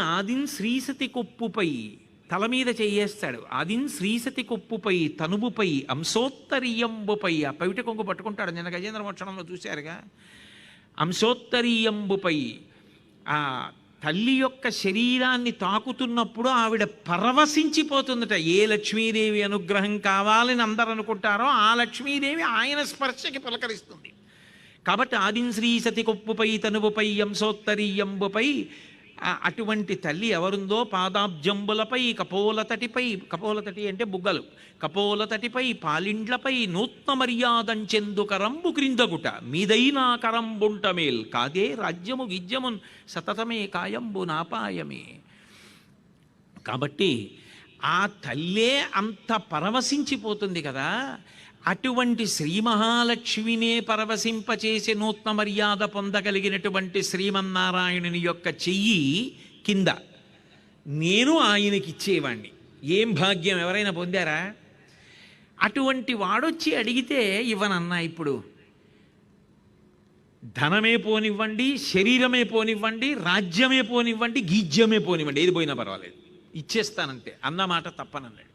ఆదిన్ శ్రీసతి కొప్పుపై తల మీద చేయేస్తాడు. ఆదిన్ శ్రీసతి కొప్పుపై తనుబుపై అంశోత్తరీయంబుపై. ఆ పవిట కొంగు పట్టుకుంటాడు. నిన్న గజేంద్ర మోక్షణంలో చూశారుగా. అంశోత్తరీయంబుపై ఆ తల్లి యొక్క శరీరాన్ని తాకుతున్నప్పుడు ఆవిడ పరవశించిపోతుందట. ఏ లక్ష్మీదేవి అనుగ్రహం కావాలని అందరు అనుకుంటారో ఆ లక్ష్మీదేవి ఆయన స్పర్శకి పలకరిస్తుంది. కాబట్టి ఆదిన్ శ్రీ సతి కొప్పుపై తనువుపై అంశోత్తరీయంబుపై అటువంటి తల్లి ఎవరుందో పాదాబ్జంబులపై కపోలతటిపై కపోలతటి అంటే బుగ్గలు కపోలతటిపై పాలిండ్లపై నూత్న మర్యాదంచెందు కరంబు క్రిందగుట మీదైనా కరంబుంటమేల్ కాదే రాజ్యము విద్యమున్ సతతమే కాయంబు నాపాయమే. కాబట్టి ఆ తల్లే అంత పరవశించిపోతుంది కదా. అటువంటి శ్రీ మహాలక్ష్మినే పరవశింపచేసి నూత్న మర్యాద పొందగలిగినటువంటి శ్రీమన్నారాయణుని యొక్క చెయ్యి కింద. నేను ఆయనకి ఇచ్చేవాణ్ణి ఏం భాగ్యం ఎవరైనా పొందారా? అటువంటి వాడొచ్చి అడిగితే ఇవ్వనన్నా ఇప్పుడు. ధనమే పోనివ్వండి శరీరమే పోనివ్వండి రాజ్యమే పోనివ్వండి గీజ్యమే పోనివ్వండి ఏది పోయినా పర్వాలేదు. ఇచ్చేస్తానంతే. అన్నమాట తప్పనన్నాడు.